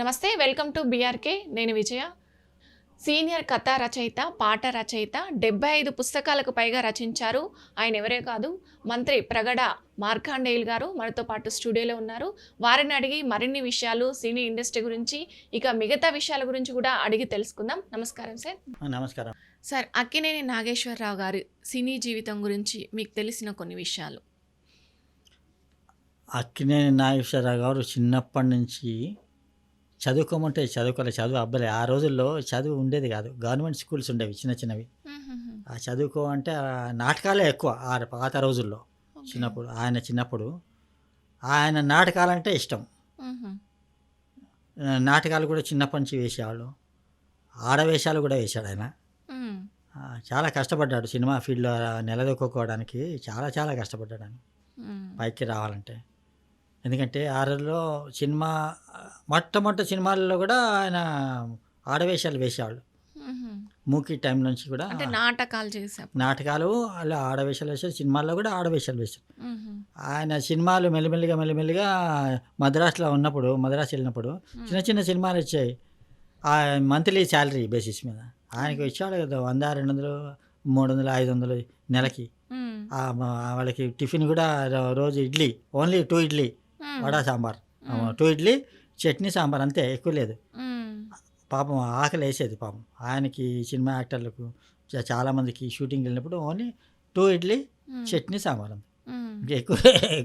నమస్తే welcome to BRK నేను విజయ. Senior కథా రచయిత పాట రచయిత డెబ్బై ఐదు పుస్తకాలకు పైగా రచించారు. ఆయన ఎవరే కాదు మంత్రి ప్రగడ మార్కాండేయులు గారు మనతో పాటు స్టూడియోలో ఉన్నారు. వారిని అడిగి మరిన్ని విషయాలు సినీ ఇండస్ట్రీ గురించి ఇక మిగతా విషయాల గురించి కూడా అడిగి తెలుసుకుందాం. నమస్కారం సార్. నమస్కారం. సార్ అక్కినేని నాగేశ్వరరావు గారి సినీ జీవితం గురించి మీకు తెలిసిన కొన్ని విషయాలు. అక్కినేని నాగేశ్వరరావు గారు చిన్నప్పటి నుంచి చదువుకోమంటే చదువుకోలే చదువు అబ్బాయి ఆ రోజుల్లో చదువు ఉండేది కాదు. గవర్నమెంట్ స్కూల్స్ ఉండేవి చిన్న చిన్నవి. ఆ చదువుకో అంటే నాటకాలే ఎక్కువ ఆ పాత రోజుల్లో. చిన్నప్పుడు ఆయన చిన్నప్పుడు. ఆయన నాటకాలంటే ఇష్టం. నాటకాలు కూడా చిన్నప్పటి నుంచి వేసేవాళ్ళు. ఆడవేషాలు కూడా వేశాడు ఆయన. చాలా కష్టపడ్డాడు. సినిమా ఫీల్డ్లో నిలదొక్కుకోవడానికి చాలా చాలా కష్టపడ్డాడు ఆయన. పైకి రావాలంటే. ఎందుకంటే ఆ రోజుల్లో సినిమా మొట్టమొదటి సినిమాల్లో కూడా ఆయన ఆడవేషాలు వేసేవాళ్ళు. మూకీ టైం నుంచి కూడా అంటే నాటకాలు చేసాం నాటకాలు అలా ఆడవేషాలు వేసారు సినిమాల్లో కూడా ఆడవేషాలు వేశారు ఆయన సినిమాలు మెల్లిమెల్లిగా మెల్లిమెల్లిగా మద్రాసులో ఉన్నప్పుడు మద్రాసు వెళ్ళినప్పుడు చిన్న చిన్న సినిమాలు వచ్చాయి. ఆ మంత్లీ శాలరీ బేసిస్ మీద. ఆయనకి ఇచ్చాడు కదా వంద రెండు వందలు మూడు వందలు ఐదు వందలు నెలకి వాళ్ళకి టిఫిన్ కూడా రోజు idli only two idli. Vada sambar two idli chutney sambar అంతే ఎక్కువ లేదు. పాపం ఆకలి వేసేది పాపం. ఆయనకి సినిమా యాక్టర్లకు చా- చాలా మందికి షూటింగ్ వెళ్ళినప్పుడు ఓన్లీ టూ ఇడ్లీ చట్నీ సాంబార్ ఇంకా ఎక్కువ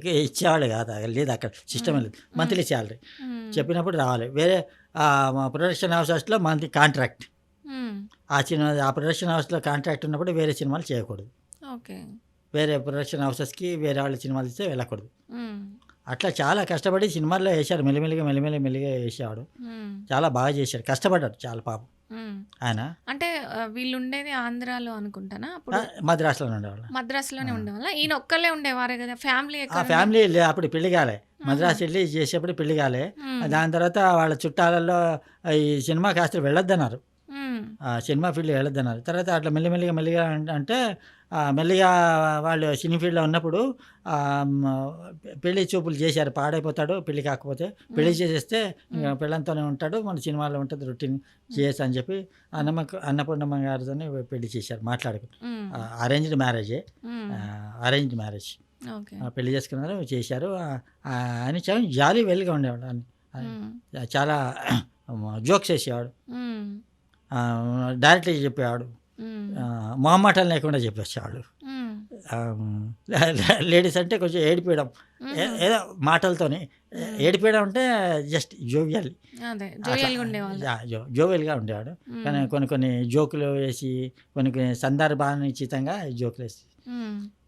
ఇచ్చేవాళ్ళు కాదు లేదు అక్కడ సిస్టమ్ లేదు. Monthly salary. చెప్పినప్పుడు రావాలి. వేరే ప్రొడక్షన్ హౌసెస్లో మంత్లీ కాంట్రాక్ట్. ఆ సినిమా ఆ ప్రొడక్షన్ హౌస్లో కాంట్రాక్ట్ ఉన్నప్పుడు వేరే సినిమాలు చేయకూడదు. ఓకే. వేరే ప్రొడక్షన్ హౌసెస్కి వేరే వాళ్ళ సినిమాలు ఇస్తే వెళ్ళకూడదు. అట్లా చాలా కష్టపడి సినిమాల్లో వేశాడు. మెల్లిమెల్లిగా మెల్లిమెల్లి మెల్లిగా వేసేవాడు. చాలా బాగా చేశాడు. కష్టపడ్డాడు చాలా పాపం. ఆయన అంటే వీళ్ళు ఉండేది ఆంధ్రాలో అనుకుంటానా? ఆ, అప్పుడు మద్రాసులో ఉండేవాళ్ళు. మద్రాసులోనే. ఉండేవాళ్ళ. ఈయన ఒక్కళ్ళే ఉండేవారు కదా? ఫ్యామిలీ ఫ్యామిలీ అప్పుడు పెళ్ళి కాలే. మద్రాసు వెళ్ళి చేసేప్పుడు పెళ్ళి కాలే. దాని తర్వాత వాళ్ళ చుట్టాలలో ఈ సినిమా కాస్త వెళ్ళొద్దన్నారు. Cinema field వెళ్ళొద్దన్నారు. తర్వాత అట్లా మెల్లిమెల్లిగా మెల్లిగా అంటే మెల్లిగా వాళ్ళు సినీ ఫీల్డ్లో ఉన్నప్పుడు పెళ్ళి చూపులు చేశారు. పాడైపోతాడు పెళ్ళి కాకపోతే. పెళ్ళి చేసేస్తే పిల్లలతోనే ఉంటాడు మన సినిమాలో ఉంటుంది రొటీన్ చేయొచ్చు అని చెప్పి అన్నమ్మకు అన్నపూర్ణమ్మ గారితో పెళ్ళి చేశారు మాట్లాడుకుని. అరేంజ్డ్ మ్యారేజే. Arranged marriage. పెళ్ళి చేసుకున్నారు చేశారు. ఆయన చాలా జాలీ వెల్గా ఉండేవాడు చాలా జోక్స్ వేసేవాడు. డైరెక్ట్గా చెప్పేవాడు. మొహమాటం లేకుండా చెప్పేసేవాడు. లేడీస్ అంటే కొంచెం ఏడిపించడం ఏ- ఏదో మాటలతోని. ఏడిపించడం అంటే జస్ట్ జోవియల్. జోవియల్గా ఉండేవాడు. కానీ కొన్ని కొన్ని జోకులు వేసి కొన్ని కొన్ని సందర్భానుచితంగా జోకులు వేసి.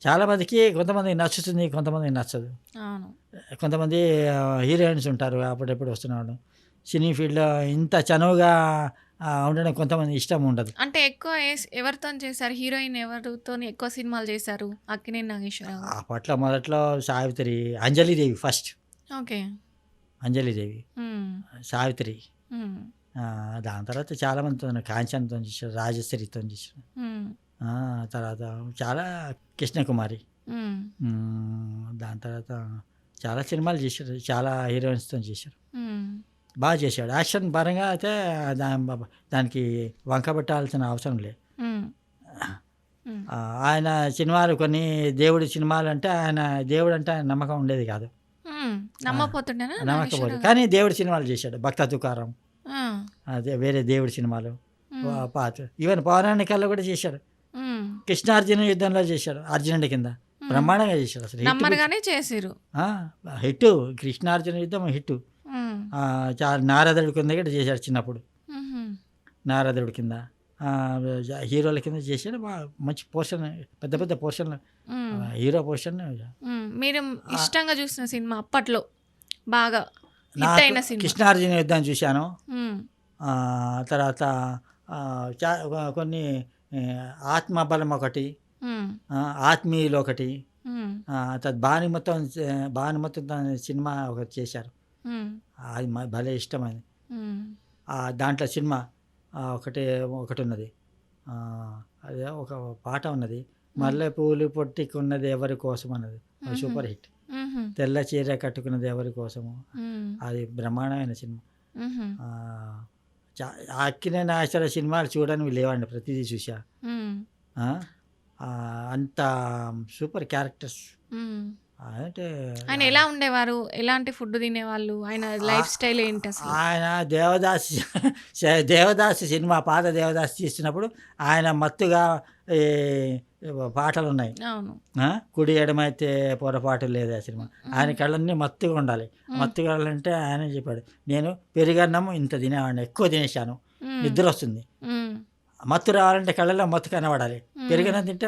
చాలా మందికి కొంతమందికి నచ్చుతుంది కొంతమందికి నచ్చదు. కొంతమంది హీరోయిన్స్ ఉంటారు అప్పుడెప్పుడు వస్తున్నాడు సినీ ఫీల్డ్లో ఇంత చనువుగా ఉండడం కొంతమంది ఇష్టం ఉండదు. అంటే ఎక్కువ ఎవరితో చేశారు? హీరోయిన్ ఎవరితో ఎక్కువ సినిమాలు చేశారు? అక్కినేని నాగేశ్వరరావు. గారు. అప్పట్లో మొదట్లో సావిత్రి అంజలిదేవి ఫస్ట్. ఓకే. అంజలిదేవి. సావిత్రి. దాని తర్వాత చాలా మందితో కాంచన్తో చేశారు రాజశ్రీతో చేశారు. తర్వాత చాలా కృష్ణకుమారి. దాని తర్వాత చాలా సినిమాలు చేశారు చాలా హీరోయిన్స్తో చేశారు. బాగా చేశాడు. యాక్షన్ పరంగా అయితే దాని దానికి వంక పెట్టాల్సిన అవసరం లేదు. ఆయన సినిమాలు కొన్ని దేవుడి సినిమాలు అంటే ఆయన దేవుడు అంటే ఆయన నమ్మకం ఉండేది కాదు. గారు? కానీ దేవుడి సినిమాలు చేశాడు. భక్త తుకారం. ఆ, అదే వేరే దేవుడి సినిమాలు. పాత. ఈవెన్ పౌరాణికాల్లో కూడా చేశాడు. కృష్ణార్జున యుద్ధంలో చేశాడు. అర్జునుడి కింద. బ్రహ్మాండంగా చేశాడు. అసలు హిట్ చేసిరు హిట్. కృష్ణార్జున యుద్ధం హిట్ నారదుడి కింద కూడా చేశాడు చిన్నప్పుడు. నారదుడి కింద. హీరోల కింద చేశాడు. మంచి పోర్షన్ పెద్ద పెద్ద పోర్షన్ హీరో పోర్షన్. మీరు ఇష్టంగా చూసిన సినిమా అప్పట్లో బాగా కృష్ణార్జున యుద్ధం చూశాను. తర్వాత కొన్ని ఆత్మబలం ఒకటి ఆత్మీయులు ఒకటి తర్వాత బాని మొత్తం సినిమా ఒకటి చేశారు. అది మా- భలే ఇష్టమైంది. దాంట్లో సినిమా ఒకటి ఒకటి ఉన్నది అదే ఒక పాట ఉన్నది. మల్లె పూలు పొట్టికున్నది ఎవరి కోసం అన్నది. Super hit. తెల్ల చీర కట్టుకున్నది ఎవరి కోసము. అది బ్రహ్మాండమైన సినిమా. అక్కినే నాగేశ్వర సినిమాలు చూడని లేవండి ప్రతిదీ చూసా. అంత సూపర్ క్యారెక్టర్స్. అంటే ఆయన ఎలా ఉండేవారు? ఎలాంటి ఫుడ్ తినేవాళ్ళు? ఆయన లైఫ్ స్టైల్ ఏంటి అసలు? ఆయన దేవదాస్ దేవదాస్ సినిమా పాత దేవదాస్ తీస్తున్నప్పుడు ఆయన మత్తుగా పాటలు ఉన్నాయి కుడి ఎడమైతే పొరపాటు లేదు ఆ సినిమా. ఆయన కళ్ళన్నీ మత్తుగా ఉండాలి. మత్తుగా ఉండాలంటే ఆయన చెప్పాడు నేను పెరిగన్నం ఇంత తినేవాడిని ఎక్కువ తినేసాను మ్మ్. నిద్ర వస్తుంది. మత్తు రావాలంటే కళ్ళల్లో మత్తు కనబడాలి. మ్మ్. పెరిగన్నం తింటే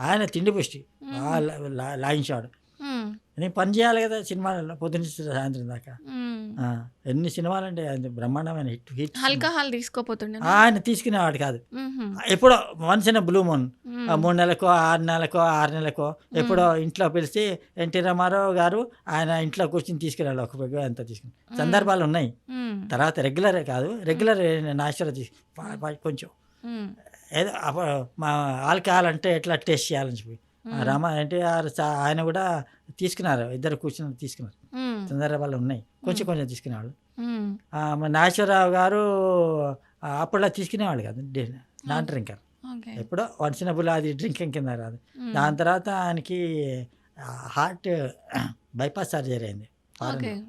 ఆయన తిండి పుష్టి. బాగా లా- లా- లాగించాడు మ్మ్. నేను పని చేయాలి కదా సినిమాలలో పొద్దున్న సాయంత్రం దాకా. ఎన్ని సినిమాలు అంటే అది బ్రహ్మాండమైన హిట్ హిట్ ఆల్కహాల్ తీసుకోపోతుండే ఆయన తీసుకునేవాడు కాదు. ఎప్పుడో వన్స్ ఇన్ బ్లూ మూన్. ఆ మూడు నెలలకో ఆరు నెలలకో ఆరు నెలలకో ఎప్పుడో ఇంట్లో పిలిచి ఎన్టీ రామారావు గారు ఆయన ఇంట్లో కూర్చొని తీసుకురాలి ఒక అంత తీసుకుని. సందర్భాలు ఉన్నాయి. తర్వాత రెగ్యులరే కాదు రెగ్యులర్ నాచురల్ తీసు పా- పా- కొంచెం. ఏదో మా ఆల్కహాల్ అంటే ఎట్లా టేస్ట్ చేయాలని చెప్పి. రామ ఎన్టీఆర్ ఆయన కూడా తీసుకున్నారు ఇద్దరు కూర్చుని తీసుకున్నారు. సందర్భాలు ఉన్నాయి. కొంచెం కొంచెం తీసుకునేవాళ్ళు. మన నాగేశ్వరరావు గారు అప్పట్లో తీసుకునేవాళ్ళు కాదు నాన్ డ్రింకర్. ఎప్పుడో వన్సినబుల్ అది డ్రింకింగ్ కింద రాదు. దాని తర్వాత ఆయనకి హార్ట్ బైపాస్ సర్జరీ అయింది ఫారెన్.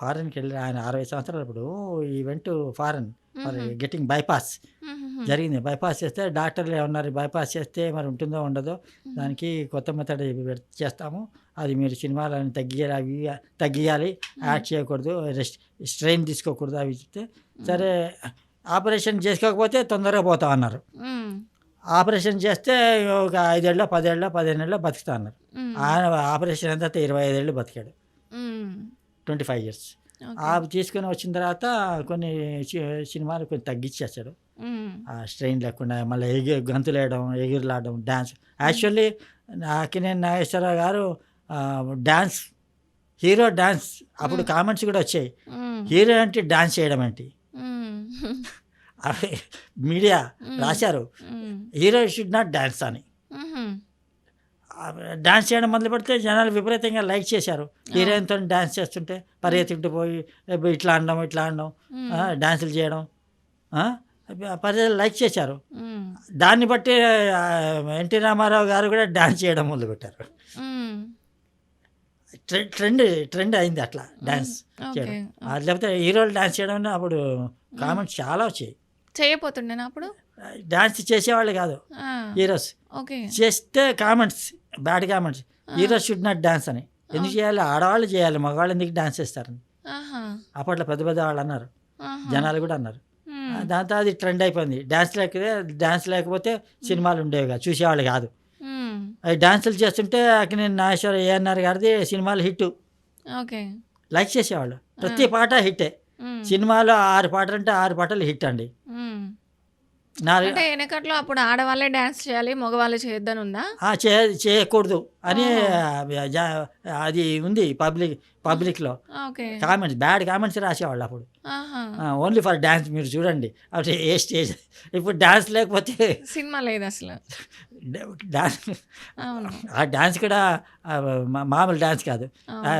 ఫారెన్కి వెళ్ళి ఆయన అరవై సంవత్సరాలు ఇప్పుడు ఈవెంట్ ఫారెన్ మరి గెటింగ్ బైపాస్ జరిగింది. బైపాస్ చేస్తే డాక్టర్లు ఏమన్నారు? బైపాస్ చేస్తే మరి ఉంటుందో ఉండదో దానికి కొత్త మెథడ్ చేస్తాము. అది మీరు సినిమాలను తగ్గియాలి అవి తగ్గియాలి యాడ్ చేయకూడదు రెస్ట్ స్ట్రెయిన్ తీసుకోకూడదు అవి చెప్తే సరే ఆపరేషన్ చేసుకోకపోతే తొందరగా పోతాం అన్నారు. ఆపరేషన్ చేస్తే ఒక ఐదేళ్ళ పదేళ్ళ పదిహేనేళ్ళ బతుకుతా అన్నారు. ఆయన ఆపరేషన్ అంతా ఇరవై ఐదేళ్ళు బతికాడు. Twenty five years. ఆ తీసుకొని వచ్చిన తర్వాత కొన్ని సినిమాలు కొంచెం తగ్గించేస్తాడు ఆ స్ట్రెయిన్ లేకుండా మళ్ళీ ఎగి గంతులు వేయడం ఎగిరిలాడడం dance actually Akkineni Nageswara Rao garu dance hero dance అప్పుడు కామెంట్స్ కూడా వచ్చాయి. హీరో అంటే డ్యాన్స్ చేయడం ఏంటి? అవి మీడియా రాశారు. హీరో షుడ్ నాట్ డ్యాన్స్ అని. డాన్స్ చేయడం మొదలు పెడితే జనాలు విపరీతంగా లైక్ చేశారు. హీరోయిన్తో డాన్స్ చేస్తుంటే పరిగెత్తుకుంటూ పోయి "ఏ, ఇట్లా అనడం ఇట్లా అనడం ఆ, డాన్సులు చేయడం ప్రజలు లైక్ చేశారు. దాన్ని బట్టి ఎన్టీ రామారావు గారు కూడా డాన్స్ చేయడం మొదలుపెట్టారు ట్రెండ్ ట్రెండ్ ట్రెండ్ అయింది అట్లా డాన్స్ చేయడం. లేకపోతే హీరోలు డాన్స్ చేయడం అప్పుడు కామెంట్స్ చాలా వచ్చాయి. చేయపోతుండేనా అప్పుడు? డాన్స్ చేసేవాళ్ళు కాదు హీరోస్. చేస్తే comments bad comments. Heroes should not dance అని. ఎందుకు చేయాలి? ఆడవాళ్ళు చేయాలి మగవాళ్ళు ఎందుకు డాన్స్ చేస్తారని. అప్పట్లో పెద్ద పెద్ద వాళ్ళు అన్నారు. జనాలు కూడా అన్నారు. దాంతో అది ట్రెండ్ అయిపోయింది. డాన్స్ లేకపోతే డాన్స్ లేకపోతే సినిమాలు ఉండేవి కాదు చూసేవాళ్ళు కాదు. అవి డాన్సులు చేస్తుంటే నేను నాగేశ్వర ఏఎన్ఆర్ గారిది సినిమాలు హిట్ ఓకే. లైక్ చేసేవాళ్ళు. ప్రతి పాట హిట్టే. సినిమాలో ఆరు పాటలు అంటే ఆరు పాటలు హిట్ అండి. అంటే వెనకట్లో అప్పుడు ఆడవాళ్ళే డాన్స్ చేయాలి మగవాళ్ళు చేయొద్దని ఉందా? చే చేయకూడదు అని అది ఉంది పబ్లిక్ పబ్లిక్లో. కామెంట్స్ బ్యాడ్ కామెంట్స్ రాసేవాళ్ళు అప్పుడు. ఓన్లీ ఫర్ డ్యాన్స్ మీరు చూడండి. అప్పుడు ఏ స్టేజ్ ఇప్పుడు డ్యాన్స్ లేకపోతే సినిమా లేదు అసలు. డాన్స్ ఆ డ్యాన్స్ కూడా మామూలు డ్యాన్స్ కాదు.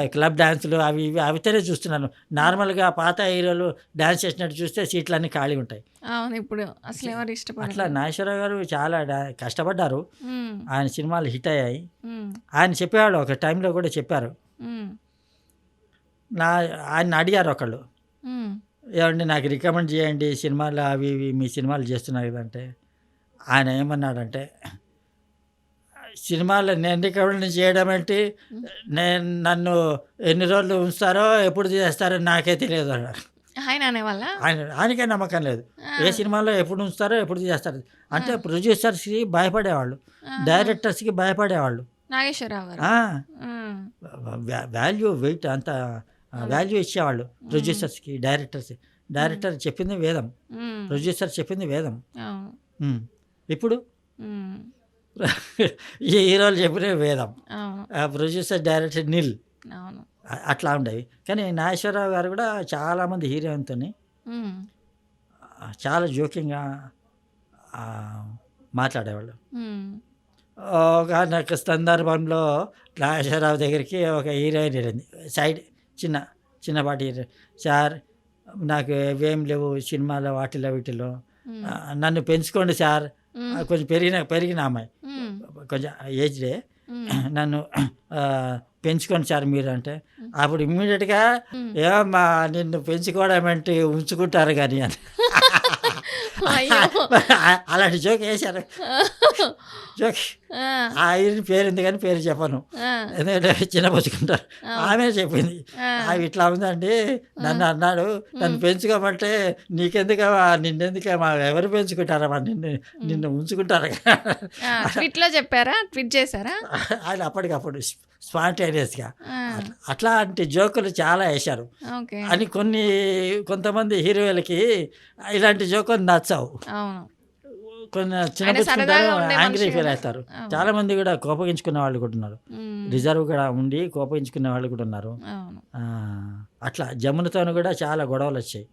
క్లబ్ డ్యాన్సులు అవి ఇవి అవితేనే చూస్తున్నాను. నార్మల్గా పాత హీరోలు డ్యాన్స్ చేసినట్టు చూస్తే సీట్లన్నీ ఖాళీ ఉంటాయి. అవును ఇప్పుడు అసలు ఎవరు ఇష్టపడరు. అట్లా నాగేశ్వరరావు గారు చాలా కష్టపడ్డారు. ఆయన సినిమాలు హిట్ అయ్యాయి. ఆయన చెప్పేవాళ్ళు ఒక టైంలో కూడా చెప్పారు. నా ఆయన అడిగారు ఒకళ్ళు. ఏమండి నాకు రికమెండ్ చేయండి సినిమాలు అవి ఇవి మీ సినిమాలు చేస్తున్నారు కదంటే ఆయన ఏమన్నాడంటే సినిమాలు నేను రికమెండ్ చేయడం ఏంటి? నేను నన్ను ఎన్ని రోజులు ఉంచుతారో ఎప్పుడు చేస్తారో నాకే తెలియదు అన్నారు ఆయన అనేవాళ్ళ? ఆయన ఆయనకే నమ్మకం లేదు. ఏ సినిమాలో ఎప్పుడు ఉంచుతారో ఎప్పుడు చేస్తారు. అంటే ప్రొడ్యూసర్స్కి భయపడేవాళ్ళు. డైరెక్టర్స్కి భయపడేవాళ్ళు. నాగేశ్వరరావు వాల్యూ వెయిట్ అంత వాల్యూ ఇచ్చేవాళ్ళు ప్రొడ్యూసర్స్కి డైరెక్టర్స్ డైరెక్టర్ చెప్పింది వేదం. ప్రొడ్యూసర్ చెప్పింది వేదం. ఇప్పుడు. ఈ హీరోలు చెప్పిన వేదం. Producer director nil. అట్లా ఉండేవి. కానీ నాగేశ్వరరావు గారు కూడా చాలామంది హీరోయిన్తో. చాలా జోకింగ్గా ఆ, మాట్లాడేవాళ్ళు. ఒక నాకు సందర్భంలో నాగేశ్వరరావు దగ్గరికి ఒక హీరోయిన్ వెళ్ళింది. సైడ్ చిన్న చిన్నపాటి సార్ నాకు ఏం లేవు సినిమాలో వాటిలో వీటిలో. నన్ను పెంచుకోండి సార్. కొంచెం పెరిగిన పెరిగిన అమ్మాయి. కొంచెం ఏజ్డే నన్ను పెంచుకోండి సార్ మీరు అంటే అప్పుడు ఇమ్మీడియట్గా. ఏమమ్మా నిన్ను పెంచుకోవడం అంటే ఉంచుకుంటారు కానీ అని. అలాంటి జోక్ వేశారు. జోక్. ఆయన పేరు ఉంది కానీ పేరు చెప్పను. ఎందుకంటే చిన్నపుచ్చుకుంటారు ఆమె చెప్పింది. ఆ. అవి ఇట్లా ఉందండి. నన్ను అన్నాడు. నన్ను పెంచుకోమంటే నీకెందుకమ్మా నిన్నెందుకమ్మా ఎవరు పెంచుకుంటారమ్మా నిన్ను నిన్ను ఉంచుకుంటారు. ట్వీట్లో చెప్పారా? ట్వీట్ చేశారా? ఆయన అప్పటికప్పుడు స్పాంటేనియస్గా. అట్లాంటి జోకులు చాలా వేశారు. అని కొన్ని కొంతమంది హీరోలకి ఇలాంటి జోకులు నచ్చావు కొన్ని ఆయన సరదాగా ఉండే యాంగ్రీ ఫీల్. అవుతారు. చాలా మంది కూడా కోపగించుకున్న వాళ్ళు కూడా ఉన్నారు. రిజర్వ్ కూడా ఉండి కోపగించుకునే వాళ్ళు కూడా ఉన్నారు. అట్లా జమునతోను కూడా చాలా గొడవలు వచ్చాయి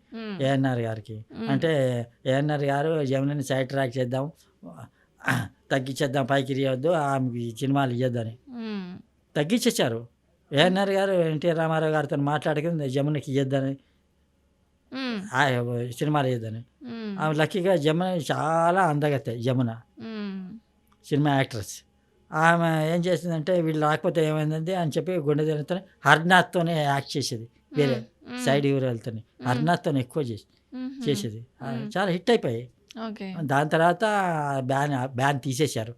ఏఎన్ఆర్ గారికి. అంటే ఏఎన్ఆర్ గారు జమునని సైడ్ ట్రాక్ చేద్దాం తగ్గించేద్దాం పైకి ఇవ్వద్దు ఆమెకి సినిమాలు ఇవ్వద్దని ఉమ్, తగ్గించేశారు. ఏఎన్ఆర్ గారు ఎన్టీఆర్ రామారావు గారితో మాట్లాడుకుంది జమునకి ఇవ్వద్దని సినిమాలు ఇవ్వద్దని ఆమె లక్కీగా జమున చాలా అందగతే జమున సినిమా యాక్ట్రెస్. ఆమె ఏం చేసిందంటే వీళ్ళు రాకపోతే ఏమైందంటే అని చెప్పి గుండె తిరుగుతో హర్నాథ్తోనే యాక్ట్ చేసేది. వేరే సైడ్ హీరోలతోని హర్నాథ్తో ఎక్కువ చేసి చేసేది. చాలా హిట్ అయిపోయాయి. ఓకే. దాని తర్వాత బ్యాన్ బ్యాన్ తీసేశారు.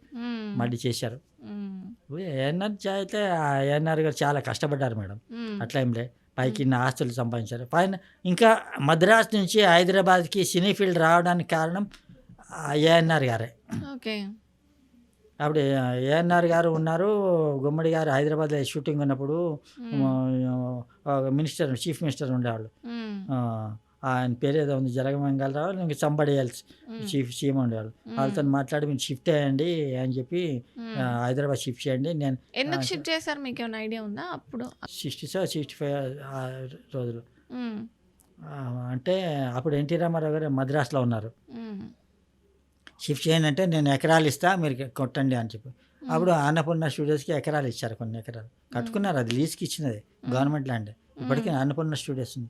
మళ్ళీ చేశారు. ఏఎన్ఆర్ అయితే ఏఎన్ఆర్ గారు చాలా కష్టపడ్డారు మేడం. అట్లా ఏం లే పైకి ఇన్ని ఆస్తులు సంపాదించారు. పైన ఇంకా మద్రాస్ నుంచి హైదరాబాద్కి సినీ ఫీల్డ్ రావడానికి కారణం ఏఎన్ఆర్ గారే. ఓకే. అప్పుడు ఏఎన్ఆర్ గారు ఉన్నారు. గుమ్మడి గారు హైదరాబాద్లో షూటింగ్ ఉన్నప్పుడు మినిస్టర్ చీఫ్ మినిస్టర్ ఉండేవాళ్ళు. ఆయన పేరు ఏదో ఉంది జలగమంగళరావు ఇంక సంబడి ఎల్స్ చీఫ్ సీఎం ఉండేవాళ్ళు. వాళ్ళతో మాట్లాడి మీరు షిఫ్ట్ అయ్యండి అని చెప్పి హైదరాబాద్ షిఫ్ట్ చేయండి నేను ఎందుకు షిఫ్ట్ చేశారు? మీకు ఏమైనా ఐడియా ఉందా అప్పుడు? సిక్స్టీ సెవెన్ సిక్స్టీ ఫైవ్ రోజులు. అంటే అప్పుడు ఎన్టీ రామారావు గారు మద్రాసులో ఉన్నారు. షిఫ్ట్ చేయండి అంటే నేను ఎకరాలు ఇస్తా మీరు కొట్టండి అని చెప్పి. అప్పుడు అన్నపూర్ణ స్టూడియోస్కి ఎకరాలు ఇచ్చారు కొన్ని ఎకరాలు. కట్టుకున్నారు అది లీజ్కి ఇచ్చినది గవర్నమెంట్ ల్యాండ్. ఇప్పటికీ అన్నపూర్ణ స్టూడియోస్ ఉంది.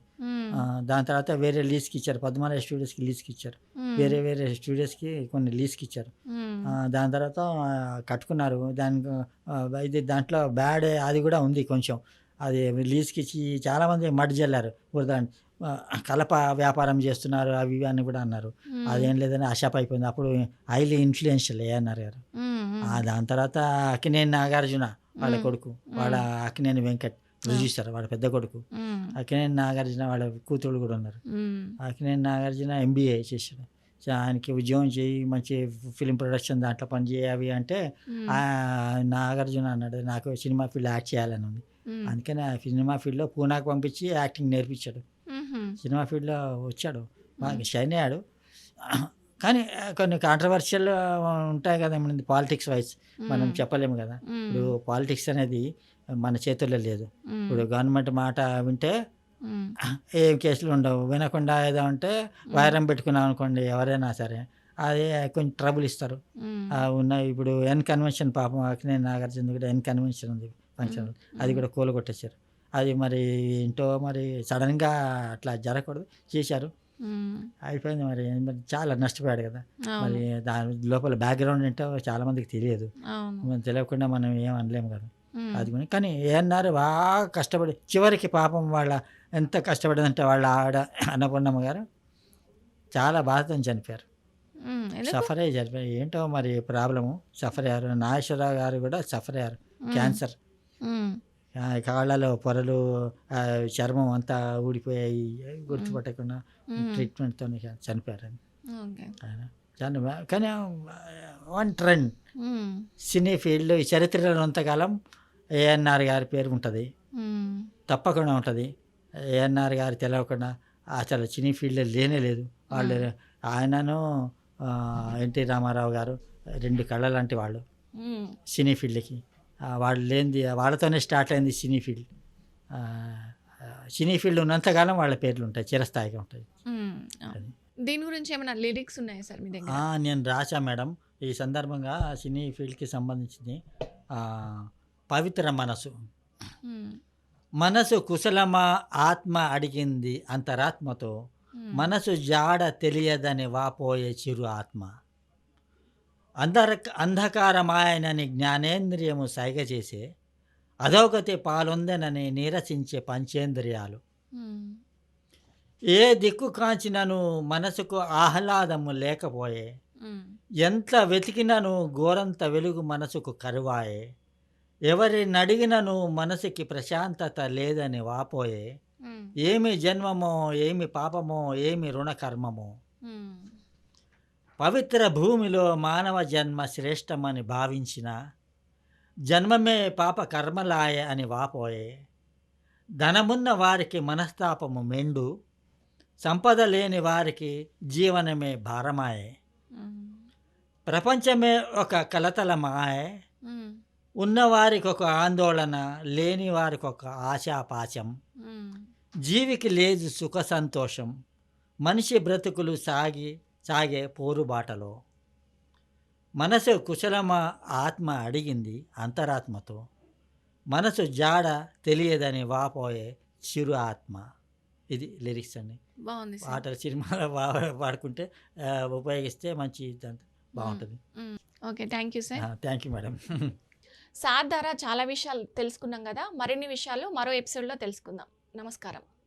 దాని తర్వాత వేరే లీజ్కి ఇచ్చారు. పద్మాలయ స్టూడియోస్కి లీజ్కి ఇచ్చారు. వేరే వేరే స్టూడియోస్కి కొన్ని లీజ్కి ఇచ్చారు. దాని తర్వాత కట్టుకున్నారు. దానికి ఆ, ఇది దాంట్లో బ్యాడ్ అది కూడా ఉంది కొంచెం. అది లీజ్కి ఇచ్చి చాలామంది మడ్ జల్లారు. బురద ఆ, కలప వ్యాపారం చేస్తున్నారు అవి ఇవి అని కూడా అన్నారు. అదేం లేదని అషాప్ అయిపోయింది అప్పుడు హైలీ ఇన్ఫ్లుయెన్షియల్ ఏ అన్నారు గారు. దాని తర్వాత అక్కినేని నాగార్జున వాళ్ళ కొడుకు వాళ్ళ అక్కినేని వెంకట్. ప్రొడ్యూసర్ వాళ్ళ పెద్ద కొడుకు. అక్కినేని నాగార్జున వాళ్ళ కూతురు కూడా ఉన్నారు. అక్కినేని నాగార్జున ఎంబీఏ చేశాడు. సో ఆయనకి ఉద్యోగం చేయి మంచి ఫిలిం ప్రొడక్షన్ దాంట్లో పని చేయి అవి అంటే నాగార్జున అన్నాడు నాకు సినిమా ఫీల్డ్ యాక్ట్ చేయాలని ఉంది. అందుకని ఆ సినిమా ఫీల్డ్లో పూనాకు పంపించి యాక్టింగ్ నేర్పించాడు. సినిమా ఫీల్డ్లో వచ్చాడు. బాగా షైన్ అయ్యాడు. కానీ కొన్ని కాంట్రవర్షియల్ ఉంటాయి కదా మన పాలిటిక్స్ వైజ్ మనం చెప్పలేము కదా. ఇప్పుడు పాలిటిక్స్ అనేది మన చేతుల్లో లేదు. ఇప్పుడు గవర్నమెంట్ మాట వింటే ఏం కేసులు ఉండవు. వినకుండా ఏదో ఉంటే వైరం పెట్టుకున్నాం అనుకోండి ఎవరైనా సరే అది కొంచెం ట్రబుల్ ఇస్తారు. ఉన్న ఇప్పుడు ఎన్ కన్వెన్షన్ పాపం అక్కినేని నాగార్జున కూడా ఎన్ కన్వెన్షన్ ఉంది ఫంక్షన్ అది కూడా కూలగొట్టేశారు. అది మరి ఏంటో మరి సడన్గా అట్లా జరగకూడదు. చేశారు. అయిపోయింది మరి. మరి చాలా నష్టపోయాడు కదా. మరి దాని లోపల బ్యాక్గ్రౌండ్ ఏంటో చాలా మందికి తెలియదు. మనం తెలియకుండా మనం ఏం అనలేము కదా. అది కానీ ఏమన్నారు బాగా కష్టపడి చివరికి పాపం వాళ్ళ ఎంత కష్టపడిందంటే వాళ్ళ ఆవిడ అన్నపూర్ణమ్మ గారు చాలా బాధతో చనిపోయారు? సఫర్ అయ్యి చనిపోయారు ఏంటో మరి ప్రాబ్లము సఫర్ అయ్యారు. నాగేశ్వరరావు గారు కూడా సఫర్ అయ్యారు. క్యాన్సర్ కాళ్ళలో పొరలు చర్మం అంతా ఊడిపోయాయి గుర్తుపట్టకుండా ట్రీట్మెంట్తో చనిపోయారు ఓకే. ఆయన చాలా బా- కానీ వన్ ట్రెండ్. సినీ ఫీల్డ్ ఈ చరిత్రలో ఉన్నంతకాలం ఏఎన్ఆర్ గారి పేరు ఉంటుంది. తప్పకుండా ఉంటుంది. ఏఎన్ఆర్ గారు తెలియకుండా అసలు సినీ ఫీల్డ్ లేనే లేదు. వాళ్ళు ఆయనను ఎన్టీ రామారావు గారు రెండు కళ్ళ లాంటి వాళ్ళు సినీ ఫీల్డ్కి వాళ్ళు లేనిది వాళ్ళతోనే స్టార్ట్ అయింది సినీ ఫీల్డ్. సినీ ఫీల్డ్ ఉన్నంతకాలం వాళ్ళ పేర్లు ఉంటాయి చిరస్థాయిగా ఉంటాయి. దీని గురించి ఏమైనా లిరిక్స్ ఉన్నాయా సార్ మీ దగ్గర? నేను రాశా మేడం. ఈ సందర్భంగా సినీ ఫీల్డ్కి సంబంధించింది పవిత్ర మనసు. మనసు కుశలమా ఆత్మ అడిగింది అంతరాత్మతో. మనసు జాడ తెలియదని వాపోయే చిరు ఆత్మ. అంధర అంధకారమాయనని జ్ఞానేంద్రియము సైగ చేసే అధోగతి పాలొందనని నీరసించే పంచేంద్రియాలు. ఏ దిక్కు కాంచినను మనసుకు ఆహ్లాదము లేకపోయే. ఎంత వెతికినను గోరంత వెలుగు మనసుకు కరువాయే ఎవరిని అడిగినను మనసుకి ప్రశాంతత లేదని వాపోయే. ఏమి జన్మమో ఏమి పాపమో ఏమి రుణకర్మమో మ్మ్. పవిత్ర భూమిలో మానవ జన్మ శ్రేష్టమని భావించిన జన్మమే పాప కర్మలాయ అని వాపోయే ధనమున్న వారికి మనస్తాపము మెండు సంపద లేని వారికి జీవనమే భారమాయే. ప్రపంచమే ఒక కలతల మాయే. ఉన్నవారికి ఒక ఆందోళన లేని వారికి ఒక ఆశాపాశం. జీవికి లేదు సుఖ సంతోషం మనిషి బ్రతుకులు సాగి సాగే పోరుబాటలో మనసు కుశలమ ఆత్మ అడిగింది అంతరాత్మతో. మనసు జాడ తెలియదని వాపోయే చిరు ఆత్మ. ఇది లిరిక్స్ అండి. బాగుంది పాటలు సినిమాలో వాడుకుంటే ఆ, ఉపయోగిస్తే మంచి బాగుంటుంది. Okay thank you sir. Thank you madam. Sir ద్వారా చాలా విషయాలు తెలుసుకున్నాం కదా. మరిన్ని విషయాలు మరో ఎపిసోడ్లో తెలుసుకుందాం. నమస్కారం.